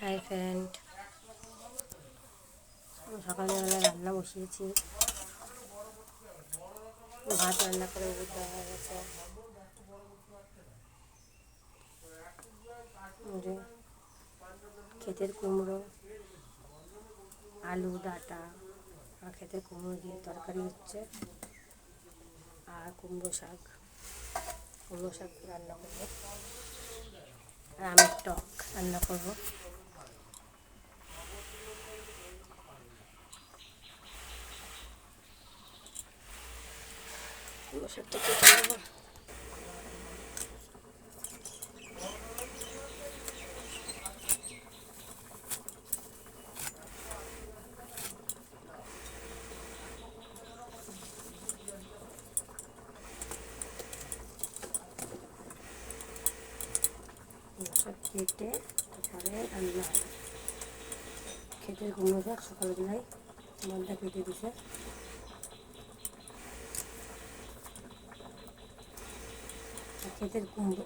Hi friend সকালবেলা রান্না বসিয়েছি। ভাত রান্না করে উঠতে হয়ে গেছে। ক্ষেতের কুমড়ো, আলু, ডাঁটা, আর ক্ষেতের কুমড়ো দিয়ে তরকারি হচ্ছে। আর কুমড়ো শাক। কুমড়ো শাক রান্না করব। আর আমের টক রান্না করব। শাকটা কেটে নেব কেটে তারপরে রান্না খেতে শাক সকালবেলায় মনটা কেটে দিছে আর ক্ষেতের কুমড়ো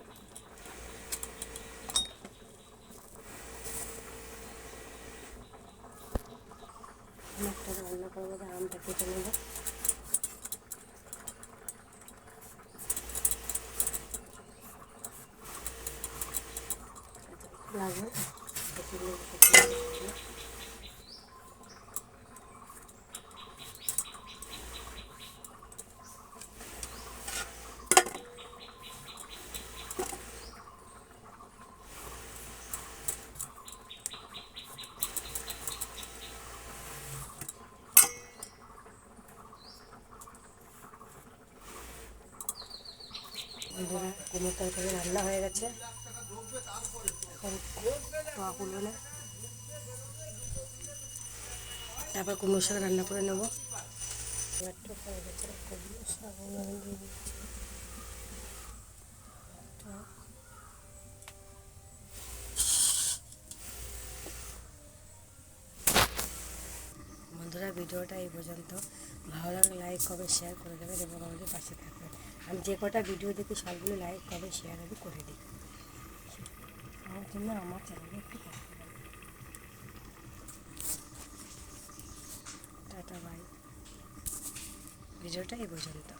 একটা রান্না করব তার আমটা কেটে নেব লাগবে বন্ধুরা কুমড়ো তরকারি রান্না হয়ে গেছে। এখন টক উঠবে তারপর কুমড়ো শাক রান্না করে নেব। বন্ধুরা, ভিডিওটা এই পর্যন্ত। ভালো লাগলে লাইক কবে শেয়ার করে দেবেন এবং আমাদের পাশে থাকবেন। আমি যে কটা ভিডিও দেখি, সবগুলো লাইক করে শেয়ার আমি করে দিই। আমার জন্য আমার চ্যানেলে একটু টাটা বাই ভিডিওটা এই পর্যন্ত।